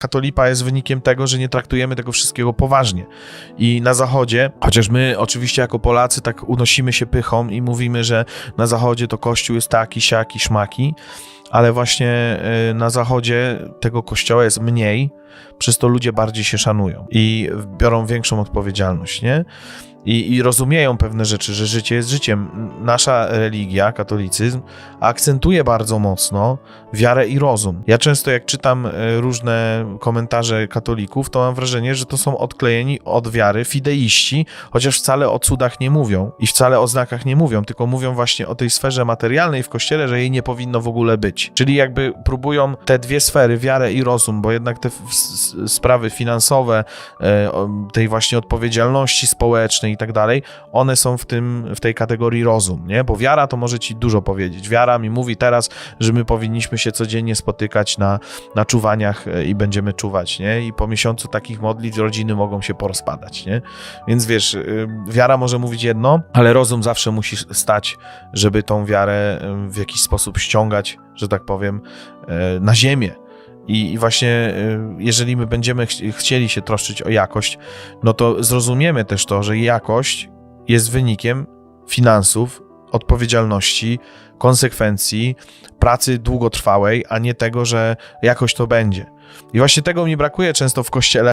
katolipa jest wynikiem tego, że nie traktujemy tego wszystkiego poważnie. I na Zachodzie, chociaż my oczywiście jako Polacy tak unosimy się pychą i mówimy, że na Zachodzie to Kościół jest taki, siaki, szmaki, ale właśnie y, na Zachodzie tego Kościoła jest mniej, przez to ludzie bardziej się szanują i biorą większą odpowiedzialność, nie? I, I rozumieją pewne rzeczy, że życie jest życiem. Nasza religia, katolicyzm, akcentuje bardzo mocno wiarę i rozum. Ja często, jak czytam e, różne komentarze katolików, to mam wrażenie, że to są odklejeni od wiary fideiści, chociaż wcale o cudach nie mówią i wcale o znakach nie mówią, tylko mówią właśnie o tej sferze materialnej w kościele, że jej nie powinno w ogóle być. Czyli jakby próbują te dwie sfery, wiarę i rozum, bo jednak te sprawy finansowe, e, tej właśnie odpowiedzialności społecznej i tak dalej, one są w tym, w tej kategorii rozum, nie? Bo wiara to może ci dużo powiedzieć. Wiara mi mówi teraz, że my powinniśmy się codziennie spotykać na, na czuwaniach e, i będziemy czuwać, nie? I po miesiącu takich modlitw rodziny mogą się porozpadać, nie? Więc wiesz, y, wiara może mówić jedno, ale rozum zawsze musi stać, żeby tą wiarę y, w jakiś sposób ściągać, że tak powiem, e, na ziemię. I, właśnie, y, jeżeli my będziemy ch- chcieli się troszczyć o jakość, no to zrozumiemy też to, że jakość jest wynikiem finansów, odpowiedzialności, konsekwencji, pracy długotrwałej, a nie tego, że jakoś to będzie. I właśnie tego mi brakuje często w kościele,